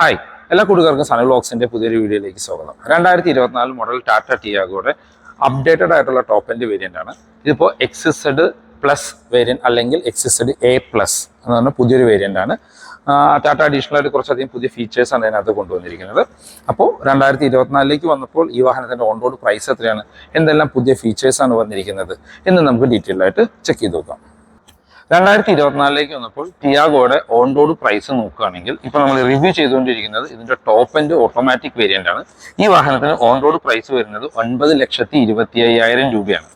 Hi എല്ലാ കൂട്ടുകാർക്കും സണി വ്ളോഗ്സിന്റെ പുതിയൊരു വീഡിയോയിലേക്ക് സ്വാഗതം. രണ്ടായിരത്തി ഇരുപത്തിനാല് മോഡൽ ടാറ്റ ടിയാഗോയുടെ അപ്ഡേറ്റഡ് ആയിട്ടുള്ള ടോപ്പ് എൻഡ് വേരിയന്റ് ആണ്. ഇതിപ്പോൾ എക്സിസഡ് പ്ലസ് വേരിയന്റ് അല്ലെങ്കിൽ എക്സിസഡ് എ പ്ലസ് എന്ന് പറഞ്ഞ പുതിയൊരു വേരിയന്റ് ആണ്. ടാറ്റ അഡീഷണൽ ആയിട്ട് കുറച്ചധികം പുതിയ ഫീച്ചേഴ്സ് ആണ് അതിനകത്ത് കൊണ്ടുവന്നിരിക്കുന്നത്. അപ്പോൾ രണ്ടായിരത്തി ഇരുപത്തിനാലിലേക്ക് വന്നപ്പോൾ ഈ വാഹനത്തിന്റെ ഓൺ റോഡ് പ്രൈസ് എത്രയാണ്? എന്തെല്ലാം പുതിയ ഫീച്ചേഴ്സാണ് വന്നിരിക്കുന്നത്? എന്ന് നമുക്ക് ഡീറ്റെയിൽ ആയിട്ട് ചെക്ക് ചെയ്ത് നോക്കാം. രണ്ടായിരത്തി ഇരുപത്തിനാലിലേക്ക് വന്നപ്പോൾ ടിയാഗോയുടെ ഓൺ റോഡ് പ്രൈസ് നോക്കുകയാണെങ്കിൽ ഇപ്പോൾ നമ്മൾ റിവ്യൂ ചെയ്തുകൊണ്ടിരിക്കുന്നത് ഇതിന്റെ ടോപ്പ് എൻഡ് ഓട്ടോമാറ്റിക് വേരിയന്റ് ആണ്. ഈ വാഹനത്തിന് ഓൺ റോഡ് പ്രൈസ് വരുന്നത് ഒൻപത് ലക്ഷത്തി ഇരുപത്തി അയ്യായിരം രൂപയാണ്.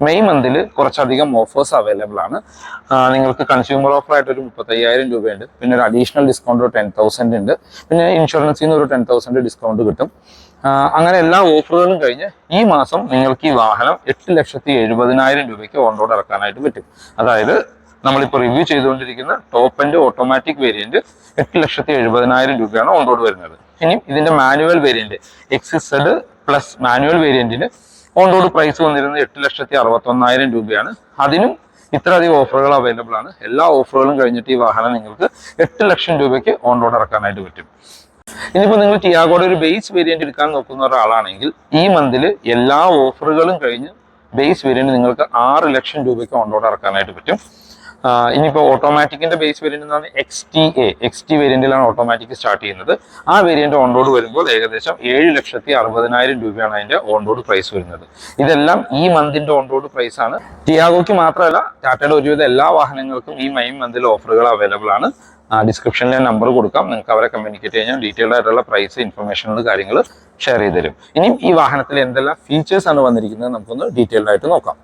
മെയ് മന്തിൽ കുറച്ചധികം ഓഫേഴ്സ് അവൈലബിൾ ആണ്. നിങ്ങൾക്ക് കൺസ്യൂമർ ഓഫർ ആയിട്ട് ഒരു മുപ്പത്തയ്യായിരം രൂപയുണ്ട്. പിന്നെ ഒരു അഡീഷണൽ ഡിസ്കൗണ്ട് ഒരു ടെൻ തൗസൻഡ് ഉണ്ട്. പിന്നെ ഇൻഷുറൻസിൽ നിന്ന് ഒരു ടെൻ തൗസൻഡ് ഡിസ്കൗണ്ട് കിട്ടും. അങ്ങനെ എല്ലാ ഓഫറുകളും കഴിഞ്ഞ് ഈ മാസം നിങ്ങൾക്ക് ഈ വാഹനം എട്ട് ലക്ഷത്തി എഴുപതിനായിരം രൂപയ്ക്ക് ഓൺ റോഡ് ഇറക്കാനായിട്ട് പറ്റും. അതായത് നമ്മളിപ്പോൾ റിവ്യൂ ചെയ്തുകൊണ്ടിരിക്കുന്ന ടോപ്പ് എൻഡ് ഓട്ടോമാറ്റിക് വേരിയന്റ് എട്ട് ലക്ഷത്തി എഴുപതിനായിരം രൂപയാണ് ഓൺ റോഡ് വരുന്നത്. ഇനി ഇതിന്റെ manual variant XZ plus manual വേരിയന്റിന് on road price വന്നിരുന്നത് എട്ട് ലക്ഷത്തി അറുപത്തൊന്നായിരം രൂപയാണ്. അതിനും ഇത്രയധികം ഓഫറുകൾ അവൈലബിൾ ആണ്. എല്ലാ ഓഫറുകളും കഴിഞ്ഞിട്ട് ഈ വാഹനം നിങ്ങൾക്ക് എട്ട് ലക്ഷം രൂപയ്ക്ക് ഓൺ റോഡ് ഇറക്കാനായിട്ട് പറ്റും. ഇനിയിപ്പോൾ നിങ്ങൾ ടിയാഗോയുടെ ഒരു ബേസ് വേരിയന്റ് എടുക്കാൻ നോക്കുന്ന ഒരാളാണെങ്കിൽ ഈ മന്തിൽ എല്ലാ ഓഫറുകളും കഴിഞ്ഞ് ബേസ് വേരിയന്റ് നിങ്ങൾക്ക് ആറ് ലക്ഷം രൂപയ്ക്ക് ഓൺ റോഡ് ഇറക്കാനായിട്ട് പറ്റും. ഇനിയിപ്പോൾ ഓട്ടോമാറ്റിക്കിന്റെ ബേസ് വേരിയന്റ് എന്ന് പറഞ്ഞാൽ X T A X T വേരിയന്റിലാണ് automatic start ചെയ്യുന്നത്. ആ വേരിയന്റ് ഓൺ റോഡ് വരുമ്പോൾ ഏകദേശം ഏഴ് ലക്ഷത്തി അറുപതിനായിരം രൂപയാണ് അതിന്റെ ഓൺ റോഡ് പ്രൈസ് വരുന്നത്. ഇതെല്ലാം ഈ മന്തിന്റെ ഓൺ റോഡ് പ്രൈസ് ആണ്. ടിയാഗോയ്ക്ക് മാത്രമല്ല ടാറ്റയുടെ ഒരുവിധ എല്ലാ വാഹനങ്ങൾക്കും ഈ മെയിൻ മന്തിൽ ഓഫറുകൾ അവൈലബിൾ ആണ്. ഡിസ്ക്രിപ്ഷനിൽ ഞാൻ നമ്പർ കൊടുക്കാം. നിങ്ങൾക്ക് അവരെ കമ്മ്യൂണിക്കേറ്റ് കഴിഞ്ഞാൽ ഡീറ്റെയിൽഡ് ആയിട്ടുള്ള പ്രൈസ് ഇൻഫർമേഷനുകൾ കാര്യങ്ങൾ ഷെയർ ചെയ്ത് തരും ഇനിയും ഈ വാഹനത്തിൽ എന്തെല്ലാം ഫീച്ചേഴ്സ് ആണ് വന്നിരിക്കുന്നത് നമുക്കൊന്ന് ഡീറ്റെയിൽഡ് ആയിട്ട് നോക്കാം.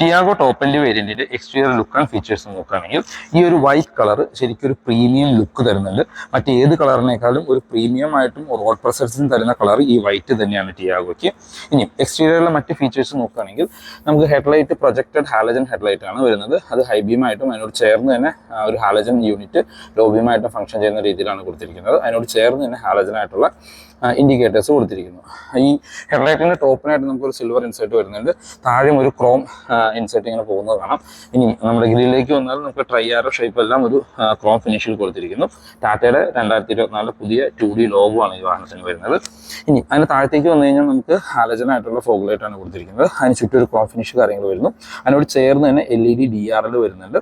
ടിയാഗോ ടോപ്പ് എൻഡ് വേരിയന്റിന്റെ എക്സ്റ്റീരിയർ ലുക്ക് ആൻഡ് ഫീച്ചേഴ്സ് നോക്കുകയാണെങ്കിൽ ഈ ഒരു വൈറ്റ് കളർ ശരിക്കും ഒരു പ്രീമിയം ലുക്ക് തരുന്നുണ്ട്. മറ്റേത് കളറിനേക്കാളും ഒരു പ്രീമിയം ആയിട്ടും റോഡ് പ്രസൻസും തരുന്ന കളർ ഈ വൈറ്റ് തന്നെയാണ് ടിയാഗോയ്ക്ക് ഇനി എക്സ്റ്റീരിയറിലെ മറ്റ് ഫീച്ചേഴ്സ് നോക്കുകയാണെങ്കിൽ നമുക്ക് ഹെഡ്ലൈറ്റ് പ്രൊജക്റ്റഡ് ഹാലജൻ ഹെഡ്ലൈറ്റ് ആണ് വരുന്നത്. അത് ഹൈബിയുമായിട്ടും അതിനോട് ചേർന്ന് തന്നെ ഒരു ഹാലജൻ യൂണിറ്റ് ലോബിയുമായിട്ടും ഫംഗ്ഷൻ ചെയ്യുന്ന രീതിയിലാണ് കൊടുത്തിരിക്കുന്നത്. അതിനോട് ചേർന്ന് തന്നെ ഹാലജൻ ആയിട്ടുള്ള ഇൻഡിക്കേറ്റേഴ്സ് കൊടുത്തിരിക്കുന്നു. ഈ ഹെഡ്ലൈറ്റിന്റെ ടോപ്പിനായിട്ട് നമുക്കൊരു സിൽവർ ഇൻസേർട്ട് വരുന്നുണ്ട്. താഴെയും ഒരു ക്രോം ഇൻസേർട്ട് ഇങ്ങനെ പോകുന്നത് കാണാം. ഇനി നമ്മുടെ ഗ്രില്ലിലേക്ക് വന്നാൽ നമുക്ക് ട്രൈ ആർ ഷേപ്പ് എല്ലാം ഒരു ക്രോം ഫിനിഷിൽ കൊടുത്തിരിക്കുന്നു. ടാറ്റയുടെ രണ്ടായിരത്തി ഇരുപത്തിനാലിലെ പുതിയ ടു ഡി ലോഗോ ആണ് ഈ വാഹനത്തിന് വരുന്നത്. ഇനി അതിന് താഴത്തേക്ക് വന്നു കഴിഞ്ഞാൽ നമുക്ക് ഹാലജൻ ആയിട്ടുള്ള ഫോഗ് ലൈറ്റ് ആണ് കൊടുത്തിരിക്കുന്നത്. അതിന് ചുറ്റും ഒരു ക്രോം ഫിനിഷ് കാര്യങ്ങൾ വരുന്നു. അതിനോട് ചേർന്ന് തന്നെ L E D D R L വരുന്നുണ്ട്.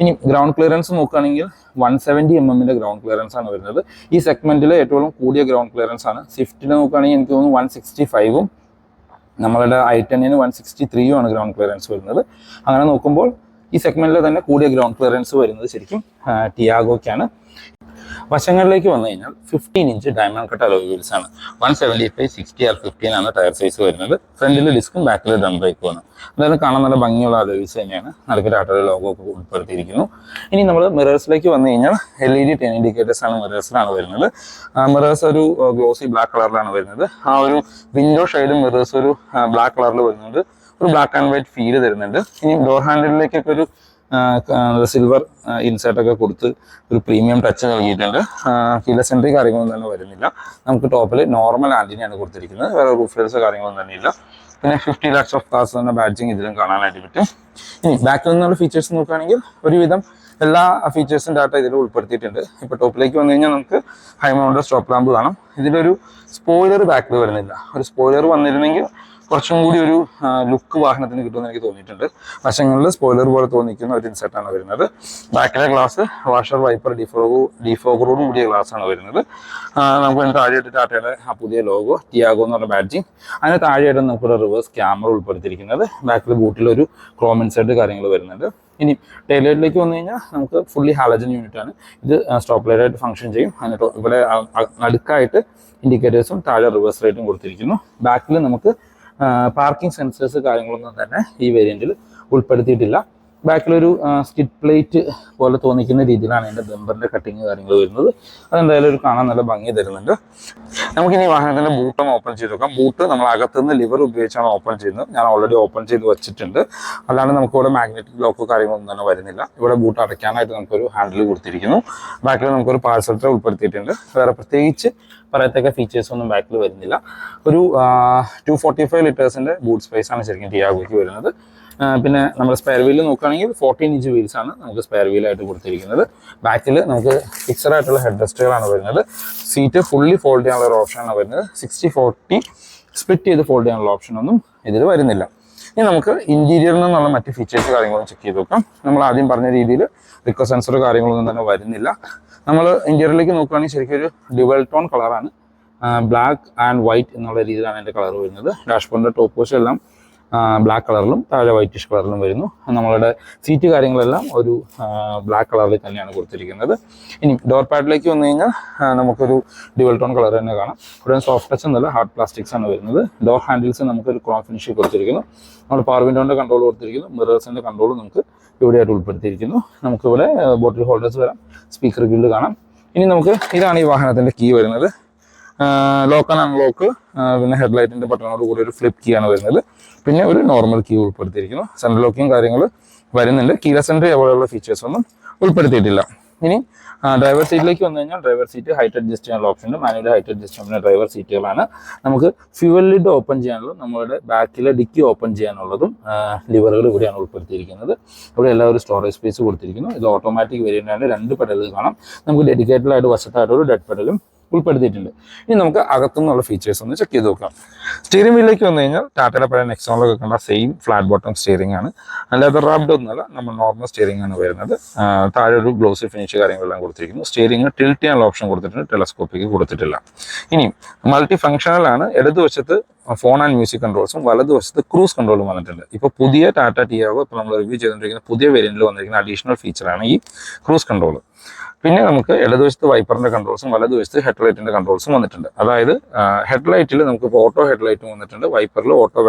ഇനി ഗ്രൗണ്ട് ക്ലിയറൻസ് നോക്കുകയാണെങ്കിൽ വൺ സെവന്റി എം എമ്മിന്റെ ഗ്രൗണ്ട് ക്ലിയറൻസ് ആണ് വരുന്നത്. ഈ സെഗ്മെന്റിൽ ഏറ്റവും കൂടിയ ഗ്രൗണ്ട് ക്ലിയറൻസ് ആണ്. സ്വിഫ്റ്റിൽ നോക്കുകയാണെങ്കിൽ എനിക്ക് തോന്നുന്നു വൺ സിക്സ്റ്റി ഫൈവും നമ്മളുടെ ഐ ടെന്നിന് വൺ സിക്സ്റ്റി ത്രീയും ആണ് ഗ്രൗണ്ട് ക്ലിയറൻസ് വരുന്നത്. അങ്ങനെ നോക്കുമ്പോൾ ഈ സെഗ്മെന്റിൽ തന്നെ കൂടിയ ഗ്രൗണ്ട് ക്ലിയറൻസ് വരുന്നത് ശരിക്കും ടിയാഗോയ്ക്കാണ് വശങ്ങളിലേക്ക് വന്നു കഴിഞ്ഞാൽ fifteen inch diamond cut alloy wheels ആണ്. One seventy five sixty R fifteen ആണ് ടയർ സൈസ് വരുന്നത്. ഫ്രണ്ടിൽ ഡിസ്കും ബാക്കിൽ ഡം ബ്രേക്കും ആണ്. അതായത് കാണാൻ നല്ല ഭംഗിയുള്ള അലോ വീൽസ് തന്നെയാണ്. നടുക്ക് ടാറ്റയുടെ ലോഗോ ഒക്കെ ഉൾപ്പെടുത്തിയിരിക്കുന്നു. ഇനി നമ്മൾ മിറേഴ്സിലേക്ക് വന്നു കഴിഞ്ഞാൽ L E D turn indicators ആണ് മിറേഴ്സിലാണ് വരുന്നത്. മിറേഴ്സ് ഒരു ഗ്ലോസി ബ്ലാക്ക് കളറിലാണ് വരുന്നത്. ആ ഒരു വിൻഡോ ഷൈഡും മിറേഴ്സ് ഒരു ബ്ലാക്ക് കളറിൽ വരുന്നുണ്ട്. ഒരു ബ്ലാക്ക് ആൻഡ് വൈറ്റ് ഫീൽ തരുന്നുണ്ട്. ഇനി ഡോർ ഹാൻഡിലേക്കൊക്കെ ഒരു സിൽവർ ഇൻസേർട്ടൊക്കെ കൊടുത്ത് ഒരു പ്രീമിയം ടച്ച് നൽകിയിട്ടുണ്ട്. കീല സെൻട്രി കാര്യങ്ങളൊന്നും തന്നെ വരുന്നില്ല. നമുക്ക് ടോപ്പിൽ നോർമൽ ആന്റിനെയാണ് കൊടുത്തിരിക്കുന്നത്. വേറെ റൂഫ് ലൈറ്റ്സ് കാര്യങ്ങളൊന്നും തന്നെ ഇല്ല. പിന്നെ ഫിഫ്റ്റി ലാക്സ് ഓഫ് കാർസ് തന്നെ ബാഡ്ജിങ് ഇതിലും കാണാനായിട്ട് പറ്റും. ഇനി ബാക്കിൽ നിന്നുള്ള ഫീച്ചേഴ്സ് നോക്കുകയാണെങ്കിൽ ഒരുവിധം എല്ലാ ഫീച്ചേഴ്സും ഡാറ്റ ഇതിൽ ഉൾപ്പെടുത്തിയിട്ടുണ്ട്. ഇപ്പോൾ ടോപ്പിലേക്ക് വന്നു കഴിഞ്ഞാൽ നമുക്ക് ഹൈ സ്റ്റോപ്പ് ലാമ്പ് കാണാം. ഇതിലൊരു സ്പോയിലർ ബാക്കിൽ വരുന്നില്ല. ഒരു സ്പോയിലർ വന്നിരുന്നെങ്കിൽ കുറച്ചും കൂടി ഒരു ലുക്ക് വാഹനത്തിന് കിട്ടുമെന്ന് എനിക്ക് തോന്നിയിട്ടുണ്ട്. വശങ്ങളിൽ സ്പോയിലർ പോലെ തോന്നിക്കുന്ന ഒരു ഇൻസെറ്റാണ് വരുന്നത്. ബാക്കിലെ ഗ്ലാസ് വാഷർ വൈപ്പർ ഡിഫോഗു ഡിഫോഗറോട് കൂടിയ ഗ്ലാസ് ആണ് വരുന്നത്. നമുക്ക് അതിന് താഴെയായിട്ട് ടാറ്റയുടെ ആ പുതിയ ലോഗോ ടിയാഗോ എന്ന് പറഞ്ഞ ബാഡ്ജിങ് അതിന് താഴെയായിട്ട് നമുക്കൊരു റിവേഴ്സ് ക്യാമറ ഉൾപ്പെടുത്തിയിരിക്കുന്നത്. ബാക്കിൽ ബൂട്ടിലൊരു ക്രോം ഇൻസെറ്റ് കാര്യങ്ങൾ വരുന്നുണ്ട്. ഇനി ടൈലൈറ്റിലേക്ക് വന്നു കഴിഞ്ഞാൽ നമുക്ക് ഫുള്ളി ഹാലജൻ യൂണിറ്റ് ആണ്. ഇത് സ്റ്റോപ്പ് ലൈറ്റ് ആയിട്ട് ഫംഗ്ഷൻ ചെയ്യും. അതിന് ഇവിടെ നടുക്കായിട്ട് ഇൻഡിക്കേറ്റേഴ്സും താഴെ റിവേഴ്സ് ലൈറ്റും കൊടുത്തിരിക്കുന്നു. ബാക്കിൽ നമുക്ക് പാർക്കിംഗ് സെൻസേഴ്സ് കാര്യങ്ങളൊന്നും തന്നെ ഈ വേരിയന്റിൽ ഉൾപ്പെടുത്തിയിട്ടില്ല. ബാക്കിലൊരു സ്കിഡ് പ്ലേറ്റ് പോലെ തോന്നിക്കുന്ന രീതിയിലാണ് എന്റെ ബെമ്പറിന്റെ കട്ടിങ് കാര്യങ്ങൾ വരുന്നത്. അതെന്തായാലും ഒരു കാണാൻ നല്ല ഭംഗി തരുന്നുണ്ട്. നമുക്കിനി വാഹനത്തിന്റെ ബൂട്ടൊന്ന് ഓപ്പൺ ചെയ്ത് നോക്കാം. ബൂട്ട് നമ്മൾ അകത്തുനിന്ന് ലിവർ ഉപയോഗിച്ചാണ് ഓപ്പൺ ചെയ്യുന്നത്. ഞാൻ ഓൾറെഡി ഓപ്പൺ ചെയ്ത് വെച്ചിട്ടുണ്ട്. അല്ലാണ്ട് നമുക്ക് ഇവിടെ മാഗ്നറ്റിക് ലോക്കോ കാര്യങ്ങളൊന്നും തന്നെ വരുന്നില്ല. ഇവിടെ ബൂട്ട് അടയ്ക്കാനായിട്ട് നമുക്കൊരു ഹാൻഡിൽ കൊടുത്തിരിക്കുന്നു. ബാക്കിൽ നമുക്കൊരു പാർസൽ ട്രേ ഉൾപ്പെടുത്തിയിട്ടുണ്ട്. വേറെ പ്രത്യേകിച്ച് പറയത്തക്ക ഫീച്ചേഴ്സ് ഒന്നും ബാക്കിൽ വരുന്നില്ല. ഒരു ടു ഫോർട്ടി ഫൈവ് ലിറ്റേഴ്സിന്റെ ബൂട്ട് സ്പേസ് ആണ് ശരിക്കും ടിയാഗോയ്ക്ക് വരുന്നത്. പിന്നെ നമ്മൾ സ്പെയർ വീൽ നോക്കുകയാണെങ്കിൽ ഫോർട്ടീൻ ഇഞ്ച് വീൽസ് ആണ് നമുക്ക് സ്പെയർ വീലായിട്ട് കൊടുത്തിരിക്കുന്നത്. ബാക്കിൽ നമുക്ക് ഫിക്സഡ് ആയിട്ടുള്ള ഹെഡ് റെസ്റ്റുകളാണ് വരുന്നത്. സീറ്റ് ഫുള്ളി ഫോൾഡ് ചെയ്യാനുള്ള ഒരു ഓപ്ഷനാണ് വരുന്നത്. സിക്സ്റ്റി ഫോർട്ടി സ്പ്ലിറ്റ് ചെയ്ത് ഫോൾഡ് ചെയ്യാനുള്ള ഓപ്ഷൻ ഒന്നും ഇതിൽ വരുന്നില്ല. ഇനി നമുക്ക് ഇന്റീരിയറിൽ നിന്നുള്ള മറ്റ് ഫീച്ചേഴ്സ് കാര്യങ്ങളും ചെക്ക് ചെയ്ത് നോക്കാം. നമ്മൾ ആദ്യം പറഞ്ഞ രീതിയിൽ റിക്വ സെൻസർ കാര്യങ്ങളൊന്നും തന്നെ വരുന്നില്ല. നമ്മൾ ഇന്റീരിയറിലേക്ക് നോക്കുകയാണെങ്കിൽ ശരിക്കും ഒരു ഡ്യുവൽ ടോൺ കളറാണ് ബ്ലാക്ക് ആൻഡ് വൈറ്റ് എന്നുള്ള രീതിയിലാണ് എന്റെ കളർ വരുന്നത്. ഡാഷ്ബോർഡിന്റെ ടോപ്പ് പോസ്റ്റ് എല്ലാം ബ്ലാക്ക് കളറിലും താഴെ വൈറ്റിഷ് കളറിലും വരുന്നു. നമ്മളുടെ സീറ്റ് കാര്യങ്ങളെല്ലാം ഒരു ബ്ലാക്ക് കളറിൽ തന്നെയാണ് കൊടുത്തിരിക്കുന്നത്. ഇനി ഡോർ പാഡിലേക്ക് വന്നു കഴിഞ്ഞാൽ നമുക്കൊരു ഡ്യുവൽ ടോൺ കളർ തന്നെ കാണാം. ഇവിടെ സോഫ്റ്റ് ടച്ച് എന്നല്ല ഹാർഡ് പ്ലാസ്റ്റിക്സ് ആണ് വരുന്നത്. ഡോർ ഹാൻഡിൽസ് നമുക്കൊരു ക്രോം ഫിനിഷ് കൊടുത്തിരിക്കുന്നു. നമ്മൾ പവർ വിൻഡോന്റെ കൺട്രോൾ കൊടുത്തിരിക്കുന്നു. മിറേഴ്സിന്റെ കൺട്രോൾ നമുക്ക് ഇവിടെയായിട്ട് ഉൾപ്പെടുത്തിയിരിക്കുന്നു. നമുക്കിവിടെ ബോട്ടിൽ ഹോൾഡേഴ്സ് വരാം. സ്പീക്കർ ഗിൽഡ് കാണാം. ഇനി നമുക്ക് ഇതാണ് ഈ വാഹനത്തിന്റെ കീ വരുന്നത്. ലോക്ക് അൺലോക്ക് പിന്നെ ഹെഡ്ലൈറ്റിന്റെ ബട്ടണോട് കൂടി ഒരു ഫ്ലിപ്പ് കീ ആണ് വരുന്നത്. പിന്നെ ഒരു നോർമൽ കീ ഉൾപ്പെടുത്തിയിരിക്കുന്നു. സെൻട്രൽ ലോക്കിങ് കാര്യങ്ങൾ വരുന്നുണ്ട്. കീല എൻട്രി അതുപോലെയുള്ള ഫീച്ചേഴ്സ് ഒന്നും ഉൾപ്പെടുത്തിയിട്ടില്ല. ഇനി ഡ്രൈവർ സീറ്റിലേക്ക് വന്നു കഴിഞ്ഞാൽ ഡ്രൈവർ സീറ്റ് ഹൈറ്റ് അഡ്ജസ്റ്റ് ചെയ്യാനുള്ള ഓപ്ഷൻ ഉണ്ട് മാനുവൽ ഹൈറ്റ് അഡ്ജസ്റ്റ് ചെയ്യുന്ന ഡ്രൈവർ സീറ്റുകളാണ് നമുക്ക് ഫ്യൂവൽ ലിഡ് ഓപ്പൺ ചെയ്യാനുള്ളതും നമ്മുടെ ബാക്കിലെ ഡിക്കി ഓപ്പൺ ചെയ്യാനുള്ളതും ലിവറുകൾ ഇവിടെയാണ് ഉൾപ്പെടുത്തിയിരിക്കുന്നത്. ഇവിടെ എല്ലാവരും സ്റ്റോറേജ് സ്പേസ് കൊടുത്തിരിക്കുന്നു. ഇത് ഓട്ടോമാറ്റിക് വേരിയന്റാണ് രണ്ട് പെഡലുകൾ കാണാം. നമുക്ക് ഡെഡിക്കേറ്റഡ് ആയിട്ട് വശത്തായിട്ട് ഒരു ഡെഡ് പെഡലും ഉൾപ്പെടുത്തിയിട്ടുണ്ട്. ഇനി നമുക്ക് അകത്തുനിന്നുള്ള ഫീച്ചേഴ്സ് ഒന്ന് ചെക്ക് ചെയ്ത് നോക്കാം. സ്റ്റിയറിംഗ് വീലിലേക്ക് വന്നു കഴിഞ്ഞാൽ ടാറ്റയുടെ പഴയ നെക്സോണിലൊക്കെ കണ്ട സെയിം ഫ്ലാറ്റ് ബോട്ടം സ്റ്റിയറിംഗ് ആണ്. അല്ലാതെ റബ്ഡ് ഒന്നുമല്ല നമ്മൾ നോർമൽ സ്റ്റിയറിംഗ് ആണ് വരുന്നത്. താഴെ ഒരു ഗ്ലോസി ഫിനിഷ് കാര്യങ്ങളെല്ലാം കൊടുത്തിരിക്കുന്നു. സ്റ്റിയറിംഗ് ടിൽറ്റ് ചെയ്യാനുള്ള ഓപ്ഷൻ കൊടുത്തിട്ടുണ്ട് ടെലസ്കോപ്പിക്ക് കൊടുത്തിട്ടില്ല. ഇനി മൾട്ടി ഫംഗ്ഷണൽ ആണ്. ഇടതുവശത്ത് ഫോൺ ആൻഡ് മ്യൂസിക് കൺട്രോൾസും വലതുവശത്ത് ക്രൂസ് കൺട്രോളും വന്നിട്ടുണ്ട്. ഇപ്പോൾ പുതിയ ടാറ്റ ടിയാഗോ ഇപ്പോൾ നമ്മൾ റിവ്യൂ ചെയ്തുകൊണ്ടിരിക്കുന്ന പുതിയ വേരിയന്റിൽ വന്നിരിക്കുന്ന അഡീഷണൽ ഫീച്ചറാണ് ഈ ക്രൂസ് കൺട്രോൾ പിന്നെ നമുക്ക് ഇടതുവശത്ത് വൈപ്പറിന്റെ കൺട്രോൾസും വലതുവശത്ത് ഹെഡ്ലൈറ്റിന്റെ കൺട്രോൾസും വന്നിട്ടുണ്ട്. അതായത് ഹെഡ്ലൈറ്റിൽ നമുക്ക് ഓട്ടോ ഹെഡ്ലൈറ്റും വന്നിട്ടുണ്ട് വൈപ്പറിൽ ഓട്ടോ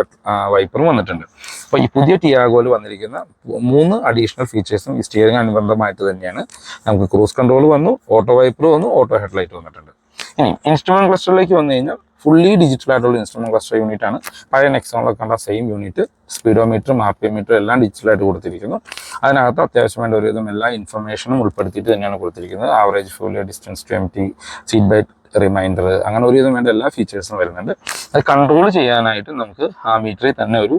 വൈപ്പറും വന്നിട്ടുണ്ട്. അപ്പോൾ ഈ പുതിയ ടിയാഗോയിൽ വന്നിരിക്കുന്ന മൂന്ന് അഡീഷണൽ ഫീച്ചേഴ്സും ഈ സ്റ്റിയറിംഗ് അനുബന്ധമായിട്ട് തന്നെയാണ് നമുക്ക് ക്രൂസ് കൺട്രോൾ വന്നു ഓട്ടോ വൈപ്പർ വന്നു ഓട്ടോ ഹെഡ്ലൈറ്റ് വന്നിട്ടുണ്ട്. ഇനി ഇൻസ്ട്രുമെന്റ് ക്ലസ്റ്ററിലേക്ക് വന്നു കഴിഞ്ഞാൽ ഫുള്ളി ഡിജിറ്റൽ ആയിട്ടുള്ള ഇൻസ്ട്രുമെന്റ് ക്ലസ്റ്റർ യൂണിറ്റ് ആണ്. പഴയ നെക്സോണിലൊക്കെ കണ്ട സെയിം യൂണിറ്റ് സ്പീഡോമീറ്ററും ആർ പി മീറ്ററും എല്ലാം ഡിജിറ്റലായിട്ട് കൊടുത്തിരിക്കുന്നു. അതിനകത്ത് അത്യാവശ്യം വേണ്ട ഒരുവിധം എല്ലാ ഇൻഫർമേഷനും ഉൾപ്പെടുത്തിയിട്ട് തന്നെയാണ് കൊടുത്തിരിക്കുന്നത്. Average ഫ്യൂലിയ distance to empty seat belt reminder അങ്ങനെ ഒരുവിധം വേണ്ട എല്ലാ ഫീച്ചേഴ്സും വരുന്നുണ്ട്. അത് കൺട്രോൾ ചെയ്യാനായിട്ട് നമുക്ക് ആ മീറ്ററിൽ തന്നെ ഒരു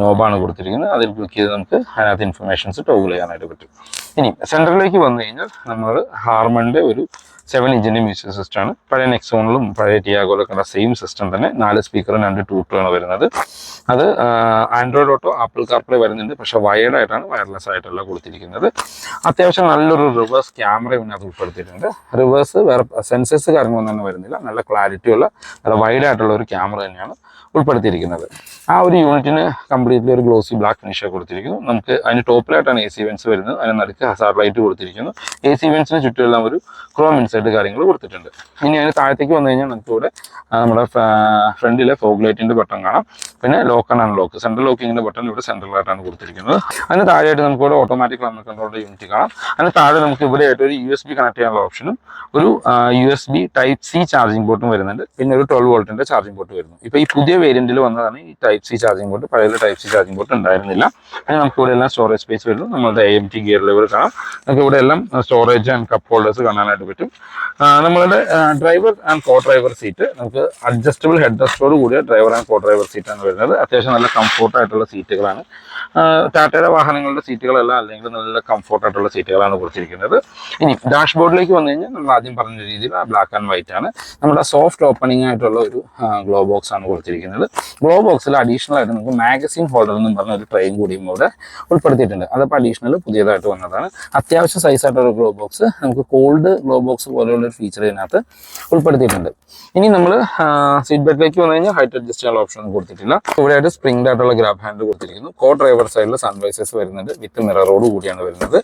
നോബാണ് കൊടുത്തിരിക്കുന്നത്. അതിൽ ക്ലിക്ക് ചെയ്ത് നമുക്ക് അതിനകത്ത് ഇൻഫർമേഷൻസ് ടോഗിൾ ചെയ്യാനായിട്ട് പറ്റും. ഇനി സെന്ററിലേക്ക് വന്നു കഴിഞ്ഞാൽ നമ്മൾ ഹാർമണിന്റെ ഒരു സെവൻ ഇഞ്ചിന്റെ മ്യൂസിക് സിസ്റ്റമാണ് പഴയ നെക്സോണിലും പഴയ ടിയാഗോയിലൊക്കെ സെയിം സിസ്റ്റം തന്നെ. നാല് സ്പീക്കറും രണ്ട് ടൂട്ടുമാണ് വരുന്നത്. അത് ആൻഡ്രോയിഡ് ഓട്ടോ ആപ്പിൾ കാർപ്ലേ വരുന്നുണ്ട്. പക്ഷേ വയേർഡ് ആയിട്ടാണ് വയർലെസ് ആയിട്ടല്ല കൊടുത്തിരിക്കുന്നത്. അത്യാവശ്യം നല്ലൊരു റിവേഴ്സ് ക്യാമറ ഇതിനകത്ത് ഉൾപ്പെടുത്തിയിട്ടുണ്ട്. റിവേഴ്സ് വേറെ സെൻസേഴ്സ് കാര്യങ്ങളൊന്നും വരുന്നില്ല. നല്ല ക്ലാരിറ്റി ഉള്ള നല്ല വൈഡ് ആയിട്ടുള്ള ഒരു ക്യാമറ തന്നെയാണ് ഉൾപ്പെടുത്തിയിരിക്കുന്നത്. ആ ഒരു യൂണിറ്റിന് കംപ്ലീറ്റ്ലി ഒരു ഗ്ലോസി ബ്ലാക്ക് ഫിനിഷ് കൊടുത്തിരിക്കുന്നു. നമുക്ക് അതിന് ടോപ്പിലായിട്ടാണ് എ സി വെൻസ് വരുന്നത്. അതിന് നടുക്ക് ഹസാർഡ് ലൈറ്റ് കൊടുത്തിരിക്കുന്നു. എ സി വെൻസിന് ചുറ്റുമെല്ലാം ഒരു ക്രോം ഇൻസൈഡ് കാര്യങ്ങൾ കൊടുത്തിട്ടുണ്ട്. ഇനി അതിന് താഴത്തേക്ക് വന്നു കഴിഞ്ഞാൽ നമുക്കിവിടെ നമ്മുടെ ഫ്രണ്ടിലെ ഫോഗ് ലൈറ്റിന്റെ ബട്ടൺ കാണാം. പിന്നെ ലോക്ക് ആൻഡ് അൺലോക്ക് സെൻട്രൽ ലോക്കിങ്ങിന്റെ ബട്ടൺ ഇവിടെ സെൻട്രൽ സെൻട്രലായിട്ടാണ് കൊടുത്തിരിക്കുന്നത്. അതിന് താഴെയായിട്ട് നമുക്ക് ഇവിടെ ഓട്ടോമാറ്റിക് ക്ലൈമറ്റ് കൺട്രോളിന്റെ യൂണിറ്റ് കാണാം. അതിന് താഴെ നമുക്ക് ഇവിടെ ആയിട്ട് ഒരു യു എസ് ബി കണക്ട് ചെയ്യാനുള്ള ഓപ്ഷനും ഒരു U S B type C charging പോർട്ടും വരുന്നുണ്ട്. പിന്നെ ഒരു ട്വൽവ് വോൾട്ടിന്റെ ചാർജിംഗ് പോർട്ട് വരുന്നു. ഇപ്പൊ ഈ പുതിയ വേരിയന്റിൽ വന്നതാണ് ഈ ടൈപ്പ് സി ചാർജിംഗ് പോർട്ട് പഴയ ടൈപ്പ് സി ചാർജിംഗ് പോർട്ട് ഉണ്ടായിരുന്നില്ല. പിന്നെ നമുക്ക് ഇവിടെ എല്ലാം സ്റ്റോറേജ് സ്പേസ് വരുന്നു. നമ്മുടെ A M T gear lever കാണാം. നമുക്ക് ഇവിടെ എല്ലാം സ്റ്റോറേജ് ആൻഡ് കപ്പ് ഹോൾഡേഴ്സ് കാണാനായിട്ട് പറ്റും. നമ്മളുടെ driver and co driver seat നമുക്ക് അഡ്ജസ്റ്റബിൾ ഹെഡ് റെസ്റ്റോട് കൂടിയ ഡ്രൈവർ ആൻഡ് കോ ഡ്രൈവർ സീറ്റാണ് വരുന്നത്. അത്യാവശ്യം നല്ല കംഫോർട്ട് ആയിട്ടുള്ള സീറ്റുകളാണ് ടാറ്റയുടെ വാഹനങ്ങളുടെ സീറ്റുകളെല്ലാം അല്ലെങ്കിൽ നല്ല കംഫോർട്ട് ആയിട്ടുള്ള സീറ്റുകളാണ് കൊടുത്തിരിക്കുന്നത്. ഇനി ഡാഷ്ബോർഡിലേക്ക് വന്നു കഴിഞ്ഞാൽ നമ്മൾ ആദ്യം പറഞ്ഞ രീതിയിൽ ബ്ലാക്ക് ആൻഡ് വൈറ്റ് ആണ്. നമ്മുടെ സോഫ്റ്റ് ഓപ്പണിംഗ് ആയിട്ടുള്ള ഒരു ഗ്ലോ ബോക്സ് ആണ് കൊടുത്തിരിക്കുന്നത്. ഗ്ലോ ബോക്സിൽ അഡീഷണൽ ആയിട്ട് നമുക്ക് മാഗസിൻ ഹോൾഡർ എന്നും പറഞ്ഞ ഒരു ട്രെയിൻ കൂടിയും ഇവിടെ ഉൾപ്പെടുത്തിയിട്ടുണ്ട്. അതപ്പോൾ അഡീഷണൽ പുതിയതായിട്ട് വന്നതാണ്. അത്യാവശ്യം സൈസ് ആയിട്ടുള്ള ഗ്ലോ ബോക്സ് നമുക്ക് കോൾഡ് ഗ്ലോ ബോക്സ് പോലെയുള്ള ഒരു ഫീച്ചർ ഇതിനകത്ത് ഉൾപ്പെടുത്തിയിട്ടുണ്ട്. ഇനി നമ്മൾ സീറ്റ് ബെൽറ്റിലേക്ക് വന്നു കഴിഞ്ഞാൽ ഹൈറ്റ് അഡ്ജസ്റ്റ് ചെയ്യാനുള്ള ഓപ്ഷൻ കൊടുത്തിട്ടില്ല. ഇവിടെ ആയിട്ട് സ്പ്രിംഗ് ആയിട്ടുള്ള ഗ്രാബ് ഹാൻഡ് കൊടുത്തിരിക്കുന്നു. കോ ഡ്രൈവർ സൈഡിൽ സൺവൈസേഴ്സ് വരുന്നുണ്ട്. വിത്ത് മിററോട് കൂടിയാണ് വരുന്നത്.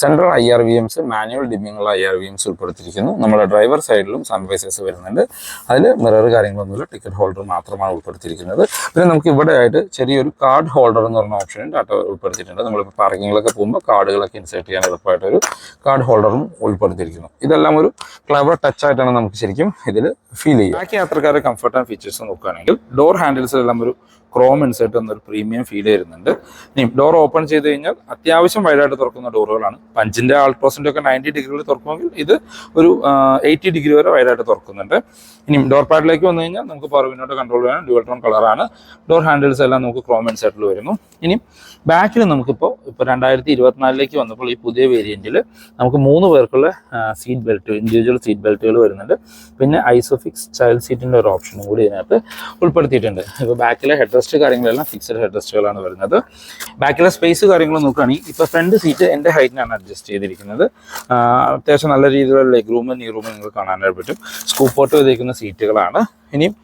Central I R V Ms manual ഡിമ്മിങ്ങുള്ള I R V Ms ഉൾപ്പെടുത്തിയിരിക്കുന്നു. നമ്മുടെ ഡ്രൈവർ സൈഡിലും സൺവൈസേഴ്സ് വരുന്നുണ്ട്. അതിൽ മിറർ കാര്യങ്ങളൊന്നുമില്ല. ടിക്കറ്റ് ഹോൾഡർ മാത്രമാണ് ഉൾപ്പെടുത്തിയിരിക്കുന്നത്. പിന്നെ നമുക്ക് ഇവിടെ ആയിട്ട് ചെറിയൊരു കാർഡ് ഹോൾഡർ എന്ന് പറഞ്ഞ ഓപ്ഷൻ ടാറ്റ ഉൾപ്പെടുത്തിയിട്ടുണ്ട്. നമ്മളിപ്പോൾ പാർക്കിങ്ങിലൊക്കെ പോകുമ്പോൾ കാർഡുകളൊക്കെ ഇൻസേർട്ട് ചെയ്യാൻ എളുപ്പമായിട്ടൊരു കാർഡ് ഹോൾഡറും ഉൾപ്പെടുത്തിയിരിക്കുന്നു. ഇതെല്ലാം ഒരു ക്ലവർ ടച്ച് ആയിട്ടാണ് നമുക്ക് ശരിക്കും ഇതിൽ ഫീൽ ചെയ്യുക. ബാക്കി യാത്രക്കാരുടെ കംഫർട്ട് ആൻഡ് ഫീച്ചേഴ്സ് നോക്കുകയാണെങ്കിൽ ഡോർ ഹാൻഡിൽസ് എല്ലാം ഒരു ക്രോം ഇൻസേർട്ട് എന്നൊരു പ്രീമിയം ഫീൽ വരുന്നുണ്ട്. ഇനി ഡോർ ഓപ്പൺ ചെയ്ത് കഴിഞ്ഞാൽ അത്യാവശ്യം വൈഡായിട്ട് തുറക്കുന്ന ഡോറുകളാണ് പഞ്ചിന്റെ ആൾട്രോസിന്റെ ഒക്കെ നയന്റി ഡിഗ്രിയിൽ തുറക്കുമെങ്കിൽ ഇത് ഒരു എയ്റ്റി ഡിഗ്രി വരെ വൈഡായിട്ട് തുറക്കുന്നുണ്ട്. ഇനി ഡോർ പാഡിലേക്ക് വന്നു കഴിഞ്ഞാൽ നമുക്ക് പവർ കൺട്രോൾ വേണം ഡ്യുവൽ ടോൺ കളറാണ് ഡോർ ഹാൻഡിൽസ് എല്ലാം നമുക്ക് ക്രോം ഇൻസേർട്ടിൽ വരുന്നു. ഇനി ബാക്കിൽ നമുക്കിപ്പോൾ ഇപ്പോൾ രണ്ടായിരത്തി ഇരുപത്തിനാലിലേക്ക് വന്നപ്പോൾ ഈ പുതിയ വേരിയന്റിൽ നമുക്ക് മൂന്ന് പേർക്കുള്ള സീറ്റ് ബെൽറ്റ് ഇൻഡിവിജ്വൽ സീറ്റ് ബെൽറ്റുകൾ വരുന്നുണ്ട്. പിന്നെ ഐസോഫിക്സ് ചൈൽഡ് സീറ്റിന്റെ ഒരു ഓപ്ഷനും കൂടി ഇതിനകത്ത് ഉൾപ്പെടുത്തിയിട്ടുണ്ട്. ഇപ്പോൾ ബാക്കിലെ ഹെഡ് റെസ്റ്റ് കാര്യങ്ങളെല്ലാം ഫിക്സഡ് ഹെഡ് റെസ്റ്റുകളാണ് വരുന്നത്. ബാക്കിലെ സ്പേസ് കാര്യങ്ങൾ നോക്കുകയാണെങ്കിൽ ഇപ്പോൾ ഫ്രണ്ട് സീറ്റ് എന്റെ ഹൈറ്റിനാണ് അഡ്ജസ്റ്റ് ചെയ്തിരിക്കുന്നത്. അത്യാവശ്യം നല്ല രീതിയിലുള്ള ലെഗ് റൂമും നീ റൂമും നിങ്ങൾക്ക് കാണാനായിട്ട് പറ്റും. സ്കൂപ്പോട്ട് ചെയ്തിരിക്കുന്ന സീറ്റുകളാണ് ഇനിയും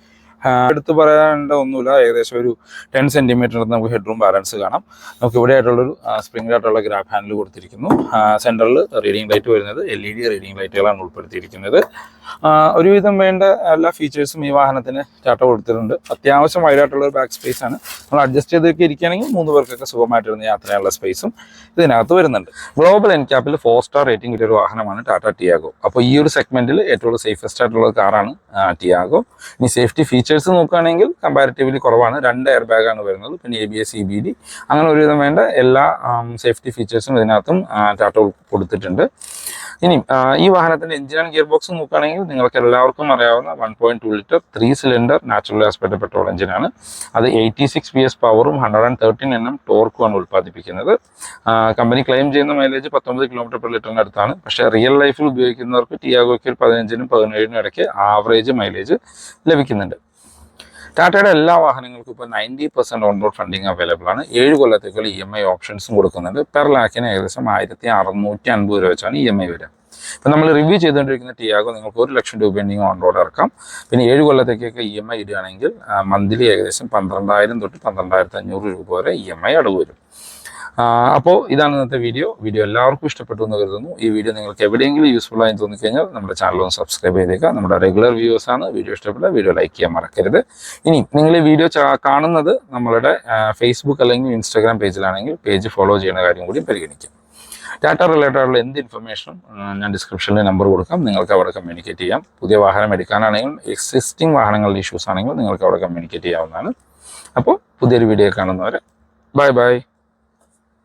എടുത്തു പറയേണ്ട ഒന്നുമില്ല. ഏകദേശം ഒരു ടെൻ സെന്റിമീറ്റർ നമുക്ക് ഹെഡ് റൂം ബാലൻസ് കാണാം. നമുക്ക് ഇവിടെ ആയിട്ടുള്ളൊരു സ്പ്രിംഗ് ആയിട്ടുള്ള ഗ്രാഫ് ഹാൻഡിൽ കൊടുത്തിരിക്കുന്നു സെന്ററിൽ റീഡിംഗ് ലൈറ്റ് വരുന്നത് എൽ ഇ ഡി റീഡിംഗ് ലൈറ്റുകളാണ് ഉൾപ്പെടുത്തിയിരിക്കുന്നത്. ഒരുവിധം വേണ്ട എല്ലാ ഫീച്ചേഴ്സും ഈ വാഹനത്തിന് ടാറ്റ കൊടുത്തിട്ടുണ്ട്. അത്യാവശ്യം വൈഡായിട്ടുള്ള ഒരു ബാക്ക് സ്പേസ് ആണ്. നമ്മൾ അഡ്ജസ്റ്റ് ചെയ്തൊക്കെ ഇരിക്കുകയാണെങ്കിൽ മൂന്ന് പേർക്കൊക്കെ സുഖമായിട്ടിരുന്ന യാത്ര ചെയ്യാനുള്ള സ്പേസും ഇതിനകത്ത് വരുന്നുണ്ട്. ഗ്ലോബൽ എൻക്യാപ്പിൽ ഫോർ സ്റ്റാർ റേറ്റിംഗ് കിട്ടിയ ഒരു വാഹനമാണ് ടാറ്റ ടിയാഗോ അപ്പോൾ ഈ ഒരു സെഗ്മെന്റിൽ ഏറ്റവും സേഫസ്റ്റ് ആയിട്ടുള്ള കാറാണ് ടിയാഗോ ഇനി സേഫ്റ്റി ഫീച്ചേഴ്സ് നോക്കുകയാണെങ്കിൽ കമ്പാരിറ്റീവ്ലി കുറവാണ്. രണ്ട് എയർ ബാഗാണ് വരുന്നത്. പിന്നെ A B S E B D അങ്ങനെ ഒരുവിധം വേണ്ട എല്ലാ സേഫ്റ്റി ഫീച്ചേഴ്സും ഇതിനകത്തും ടാറ്റോ കൊടുത്തിട്ടുണ്ട്. ഇനി ഈ വാഹനത്തിന്റെ എഞ്ചിൻ ആൻഡ് ഗിയർ ബോക്സ് നോക്കുകയാണെങ്കിൽ നിങ്ങൾക്ക് എല്ലാവർക്കും അറിയാവുന്ന one point two litre three cylinder natural aspect petrol എഞ്ചിനാണ് അത് എയ്റ്റി സിക്സ് പി എസ് പവറും ഹൺഡ്രഡ് ആൻഡ് തേർട്ടീൻ എണ്ണം ടോർക്കുമാണ് ഉൽപ്പാദിപ്പിക്കുന്നത്. കമ്പനി ക്ലെയിം ചെയ്യുന്ന മൈലേജ് പത്തൊമ്പത് കിലോമീറ്റർ പെർ ലിറ്ററിന് അടുത്താണ്. പക്ഷേ റിയൽ ലൈഫിൽ ഉപയോഗിക്കുന്നവർക്ക് ടിയാഗോയ്ക്ക് പതിനഞ്ചിനും പതിനേഴിനും ഇടയ്ക്ക് ആവറേജ് മൈലേജ് ലഭിക്കുന്നുണ്ട്. ടാറ്റയുടെ എല്ലാ വാഹനങ്ങൾക്കും ഇപ്പോൾ ninety percent on road funding available ആണ്. ഏഴ് കൊല്ലത്തേക്കുള്ള ഇ എം ഐ ഓപ്ഷൻസും കൊടുക്കുന്നുണ്ട്. പെർ ലാക്കിന് ഏകദേശം ആയിരത്തി അറുന്നൂറ്റി അൻപത് രൂപ വെച്ചാണ് ഇ എം ഐ വരിക. ഇപ്പം നമ്മൾ റിവ്യൂ ചെയ്തുകൊണ്ടിരിക്കുന്ന ടിയാഗോ നിങ്ങൾക്ക് ഒരു ലക്ഷം രൂപ ഉണ്ടെങ്കിൽ ഓൺ റോഡ് ഇറക്കാം. പിന്നെ ഏഴ് കൊല്ലത്തേക്കൊക്കെ ഇ എം ഐ ഇടുകയാണെങ്കിൽ മന്ത്ലി ഏകദേശം പന്ത്രണ്ടായിരം തൊട്ട് പന്ത്രണ്ടായിരത്തി അഞ്ഞൂറ് രൂപ വരെ ഇ എം ഐ അടവ് വരും. അപ്പോൾ ഇതാണ് ഇന്നത്തെ വീഡിയോ. വീഡിയോ എല്ലാവർക്കും ഇഷ്ടപ്പെട്ടു എന്ന് കരുതുന്നു. ഈ വീഡിയോ നിങ്ങൾക്ക് എവിടെയെങ്കിലും യൂസ്ഫുൾ ആയി തോന്നിക്കഴിഞ്ഞാൽ നമ്മുടെ ചാനൽ ഒന്ന് സബ്സ്ക്രൈബ് ചെയ്തേക്കുക. നമ്മുടെ റെഗുലർ വ്യൂവേഴ്സ് ആണ്. വീഡിയോ ഇഷ്ടപ്പെട്ട വീഡിയോ ലൈക്ക് ചെയ്യാൻ മറക്കരുത്. ഇനി നിങ്ങൾ ഈ വീഡിയോ കാണുന്നത് നമ്മളുടെ ഫേസ്ബുക്ക് അല്ലെങ്കിൽ ഇൻസ്റ്റാഗ്രാം പേജിലാണെങ്കിൽ പേജ് ഫോളോ ചെയ്യുന്ന കാര്യം കൂടി പരിഗണിക്കാം. ഡാറ്റ റിലേറ്റഡ് ആയിട്ടുള്ള എന്ത് ഇൻഫർമേഷനും ഞാൻ ഡിസ്ക്രിപ്ഷനിൽ നമ്പർ കൊടുക്കാം. നിങ്ങൾക്ക് അവിടെ കമ്മ്യൂണിക്കേറ്റ് ചെയ്യാം. പുതിയ വാഹനം എടുക്കാനാണെങ്കിലും എക്സിസ്റ്റിംഗ് വാഹനങ്ങളുടെ ഇഷ്യൂസ് ആണെങ്കിലും നിങ്ങൾക്ക് അവിടെ കമ്മ്യൂണിക്കേറ്റ് ചെയ്യാവുന്നതാണ്. അപ്പോൾ പുതിയൊരു വീഡിയോ കാണുന്നവരെ ബൈ ബൈ